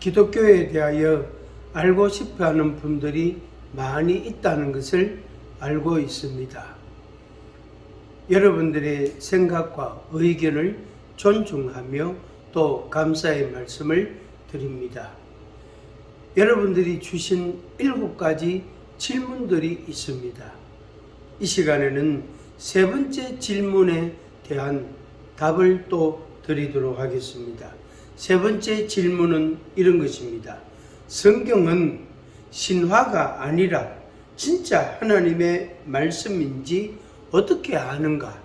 기독교에 대하여 알고 싶어 하는 분들이 많이 있다는 것을 알고 있습니다. 여러분들의 생각과 의견을 존중하며 또 감사의 말씀을 드립니다. 여러분들이 주신 일곱 가지 질문들이 있습니다. 이 시간에는 세 번째 질문에 대한 답을 또 드리도록 하겠습니다. 세 번째 질문은 이런 것입니다. 성경은 신화가 아니라 진짜 하나님의 말씀인지 어떻게 아는가?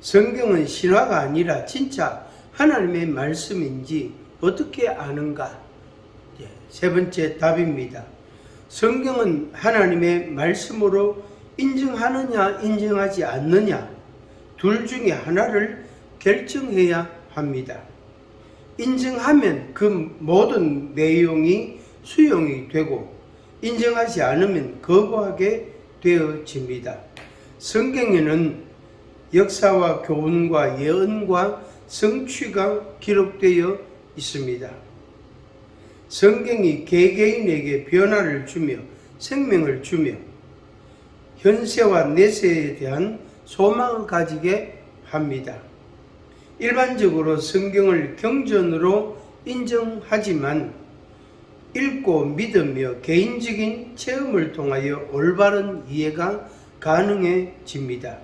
성경은 신화가 아니라 진짜 하나님의 말씀인지 어떻게 아는가? 예, 세 번째 답입니다. 성경은 하나님의 말씀으로 인정하느냐, 인정하지 않느냐, 둘 중에 하나를 결정해야 합니다. 인정하면 그 모든 내용이 수용이 되고, 인정하지 않으면 거부하게 되어집니다. 성경에는 역사와 교훈과 예언과 성취가 기록되어 있습니다. 성경이 개개인에게 변화를 주며 생명을 주며 현세와 내세에 대한 소망을 가지게 합니다. 일반적으로 성경을 경전으로 인정하지만 읽고 믿으며 개인적인 체험을 통하여 올바른 이해가 가능해집니다.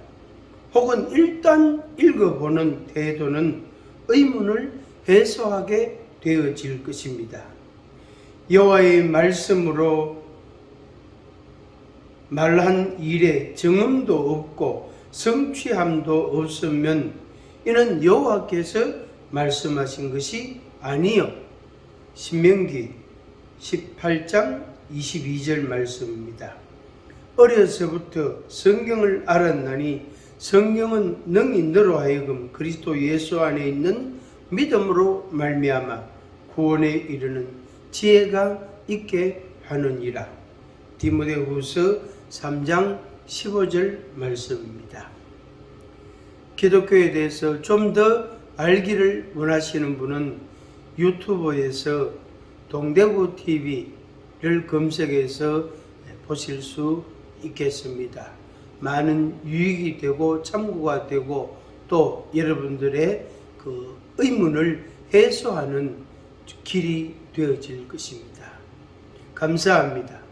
혹은 일단 읽어보는 태도는 의문을 해소하게 되어질 것입니다. 여호와의 말씀으로 말한 일에 정음도 없고 성취함도 없으면 이는 여호와께서 말씀하신 것이 아니요 신명기 18장 22절 말씀입니다. 어려서부터 성경을 알았나니 성경은 능히 너로 하여금 그리스도 예수 안에 있는 믿음으로 말미암아 구원에 이르는 지혜가 있게 하느니라. 디모데후서 3장 15절 말씀입니다. 기독교에 대해서 좀 더 알기를 원하시는 분은 유튜브에서 동대구 TV를 검색해서 보실 수 있겠습니다. 많은 유익이 되고 참고가 되고 또 여러분들의 그 의문을 해소하는 길이 되어질 것입니다. 감사합니다.